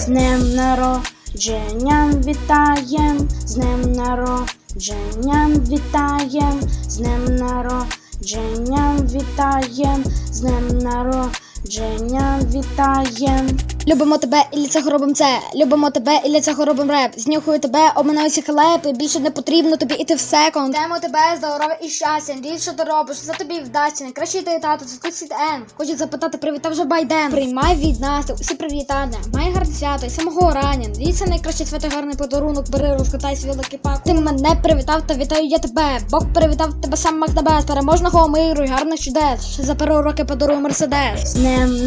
днем народженням вітаєм, з днем народженням вітаєм, з днем народженням вітаєм, з днем народженням вітаєм. Любимо тебе і ліцего робим це. Любимо тебе і ліцего робим реп. Знюхую тебе, оминаю всі халепи. Більше не потрібно тобі іти в секонд. Йдемо тебе здоров'я і щастя. Надіюсь, що ти робиш. Все тобі вдасться. Найкращий ти тато, це тут Н. Хочуть запитати, привітав вже Байден. Приймай від нас усі привітання. Май гарне свято і самого рання. Надійся найкраще свято гарний подарунок. Бери, розкатай свій великий пак. Ти мене привітав та вітаю я тебе. Бог привітав тебе сам Макнебес. Переможного миру і гарних чудес. Ще за перу роки подарую мерседес. З днем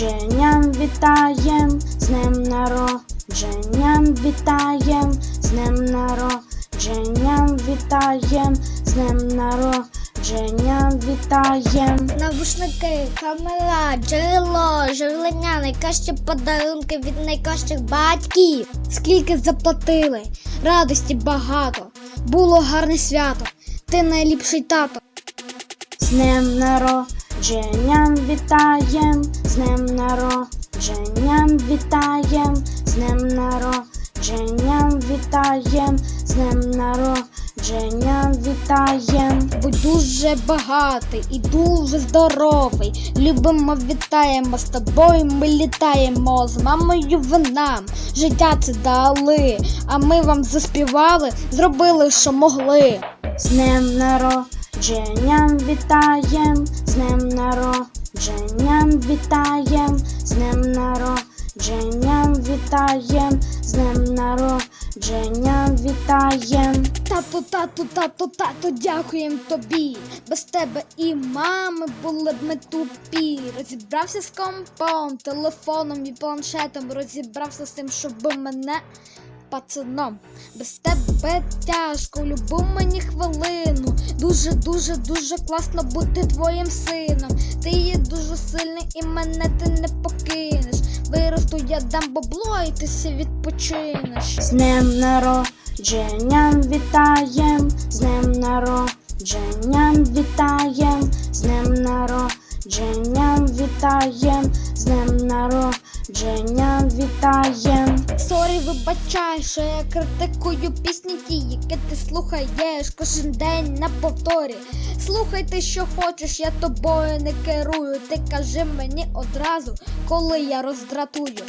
народженням вітаєм, з днем народженням вітаєм, з днем народженням вітаєм, з днем народженням вітаєм. Навушники, камера, джерело, живлення, найкращі подарунки від найкращих батьків. Скільки заплатили, радості багато. Було гарне свято. Ти найліпший тато. З днем народженням вітаєм, з днем народженням вітаєм, з днем народженням вітаєм, з днем народженням вітаєм. Будь дуже багатий і дуже здоровий. Любимо, вітаємо з тобою. Ми літаємо з мамою ви нам. Життя це дали. А ми вам заспівали, зробили, що могли. З днем народженням вітаєм, з днем народженням вітаєм, з днем народженням вітаєм, з днем народженням вітаєм. Тату, тату, тату, тату, дякуєм тобі. Без тебе і мами були б ми тупі. Розібрався з компом, телефоном і планшетом. Розібрався з тим, щоб мене пацаном. Без тебе тяжко, любу мені хвилину. Дуже, дуже, дуже класно бути твоїм сином. Ти є дуже сильний і мене ти не покинеш. Виросту, я дам бабло, і ти все відпочинеш. З днем народженням вітаєм, з днем народженням вітаєм, з днем народженням вітаєм, з днем народженням вітаєм. Сорі, вибачай, що я критикую пісні ті, які ти слухаєш кожен день на повторі. Слухай ти, що хочеш, я тобою не керую. Ти кажи мені одразу, коли я роздратую.